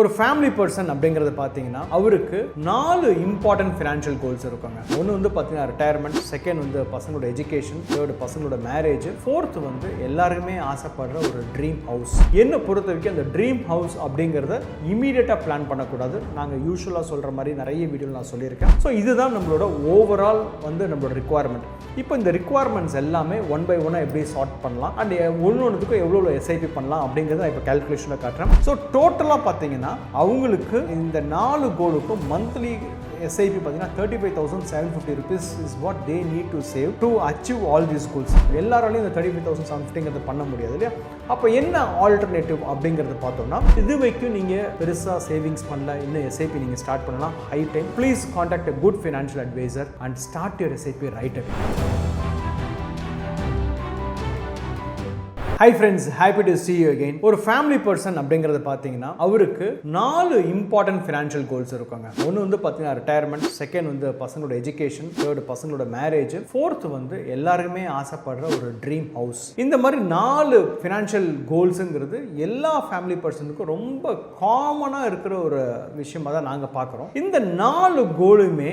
ஒரு family person அப்படிங்கிறத பார்த்தீங்கன்னா அவருக்கு நாலு இம்பார்ட்டன்ட் ஃபினான்ஷியல் கோல்ஸ் இருக்குங்க. ஒன்று வந்து பார்த்தீங்கன்னா ரிட்டையர்மெண்ட் செகண்ட் வந்து பசங்களோட எஜுகேஷன் தேர்டு பசங்களோட மேரேஜ் ஃபோர்த்து வந்து எல்லாருமே ஆசைப்படுற ஒரு ட்ரீம் ஹவுஸ் என்னை பொறுத்த வரைக்கும் அந்த ட்ரீம் ஹவுஸ் அப்படிங்கிறத இமீடியட்டாக பிளான் பண்ணக்கூடாது. நாங்கள் யூஸ்வலாக சொல்கிற மாதிரி நிறைய வீடியோ நான் சொல்லியிருக்கேன். ஸோ இதுதான் நம்மளோட ஓவரால் வந்து நம்மளோட ரிக்குவயர்மெண்ட் இப்போ இந்த ரிக்குவயர்மெண்ட்ஸ் எல்லாமே ஒன் பை ஒன்னாக எப்படி சார்ட் பண்ணலாம்? அண்ட் ஒன்று ஒன்றுத்துக்கும் எவ்வளோ எஸ்ஐபி பண்ணலாம் அப்படிங்கிறத இப்போ கேல்குலேஷனில் காட்டுறேன். ஸோ டோட்டலாக பார்த்தீங்கன்னா அவங்களுக்கு இந்த நாலு கோலுக்கும் மந்த்லி எஸ்ஐபி பார்த்தீங்கன்னா thirty five thousand seven fifty rupees is what they need to save to achieve all the goals எல்லாராலையும் இந்த தேர்ட்டி ஃபைவ் தௌசண்ட் செவன் ஃபிஃப்டிங்கிறது பண்ண முடியாது இல்லையா? அப்போ என்ன ஆல்டர்னேட்டிவ் அப்படிங்கிறத பார்த்தோம்னா இது வரைக்கும் நீங்கள் பெருசாக சேவிங்ஸ் பண்ணல இன்னும் எஸ்ஐபி நீங்கள் ஸ்டார்ட் பண்ணலாம் high time please contact a good financial advisor and start your SIP right away. Hi friends happy to see you again. ஒரு ஃபேமிலி பர்சன் அப்படிங்கிறத பார்த்தீங்கன்னா அவருக்கு நாலு இம்பார்ட்டன்ட் ஃபினான்ஷியல் கோல்ஸ் இருக்குங்க. ஒன்று வந்து பார்த்தீங்கன்னா ரிட்டையர்மெண்ட் செகண்ட் வந்து பசங்களோட எஜுகேஷன் தேர்டு பசங்களோட மேரேஜ் ஃபோர்த் வந்து எல்லாருமே ஆசைப்படுற ஒரு ட்ரீம் ஹவுஸ் இந்த மாதிரி நாலு ஃபினான்ஷியல் கோல்ஸுங்கிறது எல்லா ஃபேமிலி பர்சனுக்கும் ரொம்ப காமனாக இருக்கிற ஒரு விஷயமா தான் நாங்கள் பார்க்குறோம் இந்த நாலு கோலுமே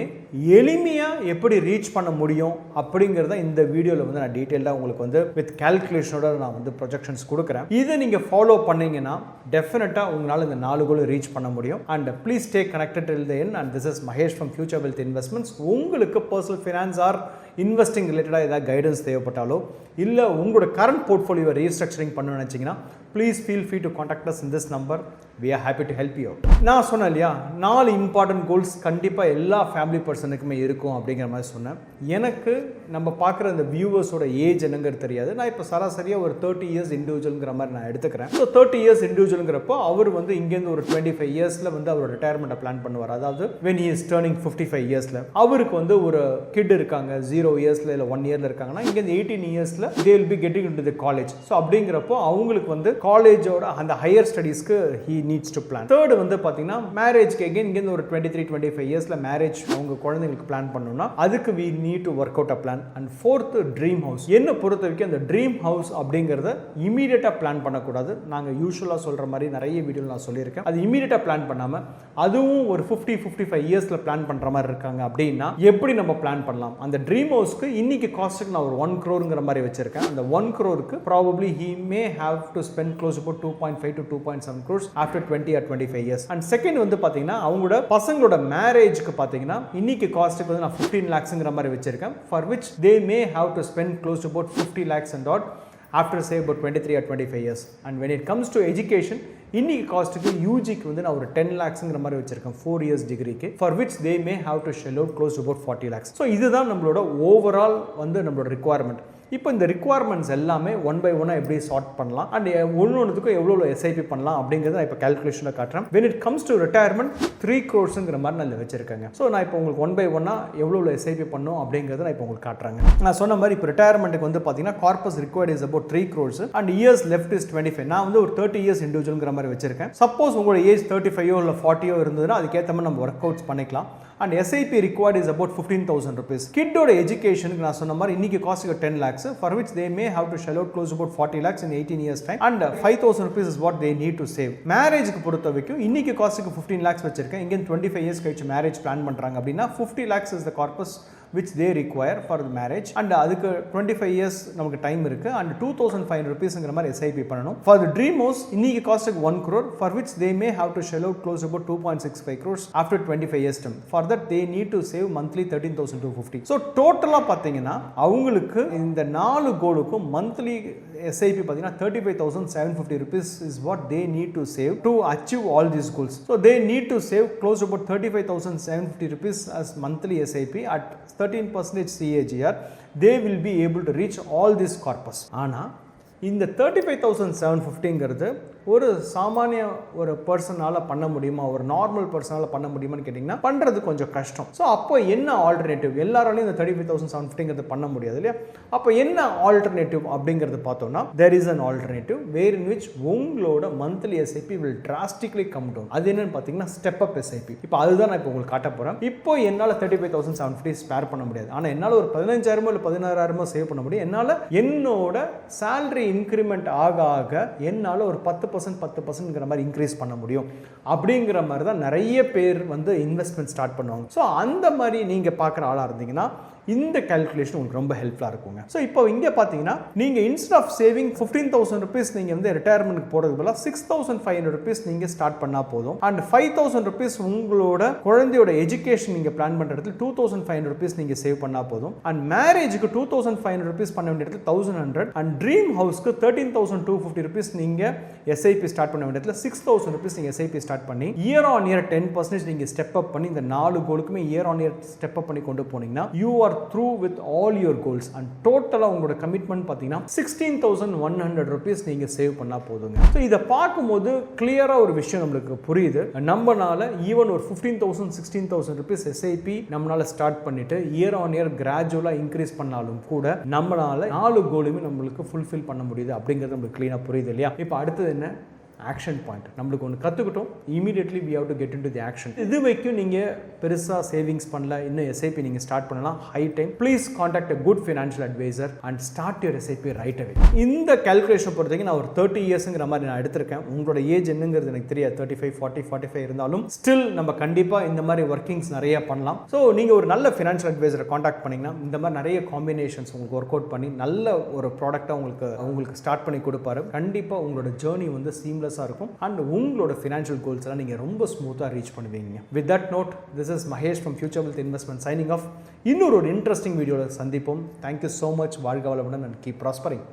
எளிமையாக எப்படி ரீச் பண்ண முடியும் அப்படிங்கிறத இந்த வீடியோவில் வந்து நான் டீட்டெயிலாக உங்களுக்கு வந்து வித் கேல்குலேஷனோட நான் வந்து ப்ரொஜெக்ஷன்ஸ் கொடுக்குறேன். இதை நீங்கள் ஃபாலோ பண்ணீங்கன்னா டெஃபினட்டாக உங்களால் இந்த நாலு கோல் ரீச் பண்ண முடியும். And please stay connected in the end and this is Mahesh from future wealth investments உங்களுக்கு பர்சனல் ஃபினான்ஸ் ஆர் இன்வெஸ்டிங் ரிலேட்டடாக ஏதாவது கைடன்ஸ் தேவைப்பட்டாலோ இல்லை உங்களோட கரண்ட் போர்ட்ஃபோலியோ ரீஸ்ட்ரக்சரிங் பண்ணணும்னு நினச்சிங்கன்னா please feel free to contact us in this number we are happy to help you நான் சொன்னேன் இல்லையா நாலு இம்பார்ட்டன்ட் கோல்ஸ் கண்டிப்பாக எல்லா ஃபேமிலி பர்சனுக்குமே இருக்கும் அப்படிங்கிற மாதிரி சொன்னேன். எனக்கு நம்ம பார்க்குற அந்த வியூவர்ஸோட ஏஜ் என்னங்கிறது தெரியாது. நான் இப்போ சராசரியாக ஒரு தேர்ட்டி இயர்ஸ் இண்டிவிஜுவலுங்கிற மாதிரி நான் எடுத்துக்கிறேன். ஸோ தேர்ட்டி இயர்ஸ் இண்டிவிஜுவலுங்கிறப்போ அவர் வந்து இங்கேருந்து ஒரு டுவெண்ட்டி ஃபைவ் இயர்ஸில் வந்து அவர் ரிட்டையர்மெண்ட்டை பிளான் பண்ணுவார். அதாவது when is turning fifty five இயர்ஸில் அவருக்கு வந்து ஒரு கிட் இருக்காங்க ஜீரோ இயர்ஸில் இல்லை ஒன் இயரில் இருக்காங்கன்னா இங்கேருந்து எயிட்டீன் இயர்ஸில் they will be getting into college so அப்படிங்கிறப்போ அவங்களுக்கு வந்து காலேஜோட அந்த higher ஸ்டடீஸ்க்கு he needs to plan third வந்து பார்த்தீங்கன்னா மேரேஜ்க்கு எகெயின் இங்கேருந்து ஒரு டுவெண்ட்டி த்ரீ டுவெண்ட்டி ஃபைவ் இயர்ஸில் மேரேஜ் அவங்க குழந்தைங்களுக்கு பிளான் பண்ணணும்னா அதுக்கு we need to work out a plan and fourth dream house என்ன பொறுத்த வரைக்கும் அந்த ட்ரீம் ஹவுஸ் அப்படிங்கிறத இமீடியட்டாக பிளான் பண்ணக்கூடாது. நாங்கள் யூஸ்வலாக சொல்கிற மாதிரி நிறைய வீடியோ நான் சொல்லியிருக்கேன். அது இமீடியட்டாக பிளான் பண்ணாமல் அதுவும் ஒரு ஃபிஃப்டி ஃபிஃப்டி ஃபைவ் இயர்ஸில் பிளான் பண்ணுற மாதிரி இருக்காங்க அப்படின்னா எப்படி நம்ம பிளான் பண்ணலாம்? அந்த ட்ரீம் ஹவுஸ்க்கு இன்னைக்கு காஸ்ட்டுக்கு நான் ஒரு ஒன் க்ரோருங்கிற மாதிரி வச்சிருக்கேன். அந்த one க்ரோருக்கு probably he may have to spend close இப்போ two point five to two point seven crores after twenty or twenty five years and second வந்து பார்த்தீங்கன்னா அவங்களோட பசங்களோட மேரேஜ்க்கு பார்த்தீங்கன்னா இன்னைக்கு காஸ்ட்டுக்கு வந்து நான் ஃபிஃப்டீன் லேக்ஸுங்கிற மாதிரி வச்சிருக்கேன் for which they may have to spend close about fifty lakhs and that after say about twenty three or twenty five years and when it comes to education இன்னைக்கு காஸ்ட்டுக்கு யூஜிக்கு வந்து நான் ஒரு டென் லேக்ஸுங்கிற மாதிரி வச்சிருக்கேன் ஃபோர் இயர்ஸ் டிகிரிக்கு for which they may have to shell out close about forty lakhs so இதுதான் நம்மளோட ஓவரால் வந்து நம்மளோட ரிக்குவயர்மெண்ட் இப்போ இந்த ரிக்குவயர்மெண்ட்ஸ் எல்லாமே ஒன் பை ஒன்னாக எப்படி சார்ட் பண்ணலாம்? அண்ட் eh, ஒன்று ஒன்றுக்கும் எவ்வளோ எஸ்ஐபி பண்ணலாம் அப்படிங்கிறத நான் இப்போ கேல்குலேஷனில் காட்டுறேன். When it comes to retirement three க்ரோர்ஸுங்கிற மாதிரி நான் இதில் வச்சிருக்கேங்க. ஸோ நான் இப்போ உங்களுக்கு ஒன் பை ஒன்னாக எவ்வளோ எஸ்ஐபி பண்ணும் அப்படிங்கிறத நான் இப்போ உங்களுக்கு காட்டுறேங்க. நான் சொன்ன மாதிரி இப்போ ரிட்டையர்மெண்ட்டுக்கு வந்து பார்த்தீங்கன்னா corpus required is about three crores and years left is twenty five நான் வந்து ஒரு தேர்ட்டி இயர்ஸ் இண்டிவிஜுவல்ங்கிற மாதிரி வச்சிருக்கேன். சப்போஸ் உங்களோட ஏஜ் தேர்ட்டி ஃபைவோ இல்லை ஃபார்ட்டியோ இருந்ததுன்னா அதுக்கேற்ற மாதிரி நம்ம ஒர்க் அவுட்ஸ் பண்ணிக்கலாம். And SIP required is about fifteen thousand rupees கிட்டோட எஜுகேஷனுக்கு நான் சொன்ன மாதிரி இன்னைக்கு cost ten lakhs for which they may have to shell out close about forty lakhs in eighteen years time and five thousand rupees is what they need to save மேரேஜுக்கு பொறுத்த வரைக்கும் இன்னைக்கு காஸ்ட்டுக்கு ஃபிஃப்டீன் லேக்ஸ் வச்சிருக்கேன் இங்கே டுவெண்ட்டி ஃபைவ் இயர்ஸ் கழிச்சு marriage plan பண்ணுறாங்க அப்படின்னா fifty lakhs is the corpus which they require for marriage and அதுக்கு டுவெண்ட்டி ஃபைவ் இயர்ஸ் நமக்கு டைம் இருக்குது அண்ட் டூ தௌசண்ட் ஃபைவ் ருபீஸ்ங்கிற மாதிரி எஸ்ஐபி பண்ணணும். ஃபார் த ட்ரீம் ஹவுஸ் இன்னைக்கு காஸ்ட்டுக்கு one crore for which they may have to shell out close about two point six five crores after twenty five years time for that they need to save monthly thirteen thousand two fifty so டோட்டலாக பார்த்தீங்கன்னா அவங்களுக்கு இந்த நாலு கோலுக்கும் monthly SIP பார்த்தீங்கன்னா thirty five thousand seven fifty rupees is what they need to save to achieve all these goals so they need to save close about thirty five thousand seven fifty rupees as monthly SIP at thirteen percentage CAGR they will be able to reach all this corpus ஆனால் இந்த thirty five thousand seven ஃபிஃப்டிங்கிறது ஒரு சாமானிய ஒரு பர்சனால் பண்ண முடியுமா? ஒரு normal பர்சனால் பண்ண முடியுமான்னு கேட்டிங்கன்னா பண்ணுறது கொஞ்சம் கஷ்டம். ஸோ அப்போ என்ன ஆல்டர்னேட்டிவ் எல்லாராலையும் இந்த தேர்ட்டி ஃபைவ் தௌசண்ட் செவன் ஃபிஃப்டிங்கிறது பண்ண முடியாது இல்லையா? அப்போ என்ன ஆல்டர்னேட்டிவ் அப்படிங்கிறது பார்த்தோம்னா there is an alternative where in which உங்களோட monthly SIP will drastically come down அது என்னன்னு பார்த்தீங்கன்னா ஸ்டெப் அப் எஸ்ஐபி இப்போ அதுதான் நான் இப்போ உங்களுக்கு காட்ட போகிறேன் இப்போ என்னால் thirty five thousand seven fifty spare பண்ண முடியாது. ஆனால் என்னால் ஒரு பதினஞ்சாயிரமோ இல்லை பதினாறாயிரமோ சேவ் பண்ண முடியும். என்னால் என்னோட சேலரி இன்க்ரிமெண்ட் ஆக ஆக என்னால் ஒரு பத்து பர்சன்ட் பத்து பர்சன்ட்ங்கிற மாதிரி இன்க்ரீஸ் பண்ண முடியும். அப்படிங்கிற மாதிரி தான் நிறைய பேர் வந்து இன்வெஸ்ட்மெண்ட் ஸ்டார்ட் பண்ணுவாங்க. ஸோ அந்த மாதிரி நீங்கள் பார்க்குற ஆளாக இருந்தீங்கன்னா இந்த கால்குலேஷன் உங்களுக்கு ரொம்ப ஹெல்ப்ஃபுல்லாக இருக்குங்க. ஸோ இப்போ இங்கே பார்த்தீங்கன்னா நீங்கள் instead of saving fifteen thousand rupees நீங்கள் வந்து ரிட்டையர்மெண்ட்க்கு போகிறதுக்கு பதிலாக six thousand five hundred rupees நீங்கள் ஸ்டார்ட் பண்ணால் போதும். அண்ட் ஃபைவ் தௌசண்ட் ருபீஸ் உங்களோட குழந்தையோட எஜுகேஷன் நீங்கள் பிளான் பண்ணுற இடத்துல two thousand five hundred rupees நீங்கள் சேவ் பண்ணால் போதும். அண்ட் மேரேஜுக்கு two thousand five hundred rupees பண்ண வேண்டிய இடத்துல thousand hundred and dream ஹவுஸ்க்கு thirteen thousand two fifty rupees நீங்கள் எஸ்ஐபி ஸ்டார்ட் பண்ண வேண்டிய இடத்துல சிக்ஸ் தௌசண்ட் ருபீஸ் நீங்கள் எஸ்ஐபி ஸ்டார்ட் பண்ணி year on year ten percentage நீங்கள் ஸ்டெப் அப் பண்ணி இந்த நாலு கோலுக்குமே year on year step up பண்ணி கொண்டு போனீங்கன்னா you are through with all your goals and டோட்டலாக உங்களோட கமிட்மெண்ட் பார்த்தீங்கன்னா sixteen thousand one hundred rupees நீங்கள் சேவ் பண்ணால் போதுங்க. ஸோ இதை பார்க்கும்போது கிளியராக ஒரு விஷயம் நம்மளுக்கு புரியுது. நம்மனால ஈவன் ஒரு fifteen thousand sixteen thousand rupees SIP நம்மளால ஸ்டார்ட் பண்ணிட்டு இயர் ஆன் இயர் கிராஜுவலாக இன்க்ரீஸ் பண்ணாலும் கூட நம்மளால நாலு கோலுமே நம்மளுக்கு ஃபுல்ஃபில் பண்ண முடியுது அப்படிங்கிறது நம்மளுக்கு க்ளீனாக புரியுது இல்லையா? இப்போ அடுத்தது என்ன? ஆக்ஷன் பாயிண்ட் நம்மளுக்கு ஒன்று கற்றுக்கிட்டோம் immediately we have to get into the action இது வரைக்கும் நீங்கள் பெருசாக சேவிங்ஸ் பண்ணல இன்னும் எஸ்ஐபி நீங்கள் ஸ்டார்ட் பண்ணலாம். High time please contact a good financial advisor and start your SIP right away இந்த கேல்குலேஷன் பொறுத்த வரைக்கும் நான் ஒரு தேர்ட்டி இயர்ஸுங்கிற மாதிரி நான் எடுத்திருக்கேன். உங்களோட ஏஜ் என்னங்கிறது எனக்கு தெரியாது. Thirty five forty forty five இருந்தாலும் ஸ்டில் நம்ம கண்டிப்பாக இந்த மாதிரி ஒர்க்கிங்ஸ் நிறைய பண்ணலாம். ஸோ நீங்கள் ஒரு நல்ல ஃபினான்ஷியல் அட்வைசரை காண்டாக்ட் பண்ணிங்கன்னா இந்த மாதிரி நிறைய காம்பினேஷன்ஸ் உங்களுக்கு ஒர்க் அவுட் பண்ணி நல்ல ஒரு ப்ராடக்டாக உங்களுக்கு உங்களுக்கு ஸ்டார்ட் பண்ணி கொடுப்பாரு. கண்டிப்பாக உங்களோட ஜேர்னி வந்து சீம்லெஸ்ஸாக இருக்கும். அண்ட் உங்களோட ஃபினான்ஷியல் கோல்ஸ் எல்லாம் நீங்கள் ரொம்ப ஸ்மூத்தாக ரீச் பண்ணுவீங்க. With that note this is Mahesh from Future Wealth investment signing off இன்னொரு ஒரு இன்ட்ரெஸ்டிங் வீடியோவில் சந்திப்போம். தேங்க்யூ ஸோ மச் வாழ்க வளமுடன் அண்ட் கீப் ப்ராஸ்பரிங்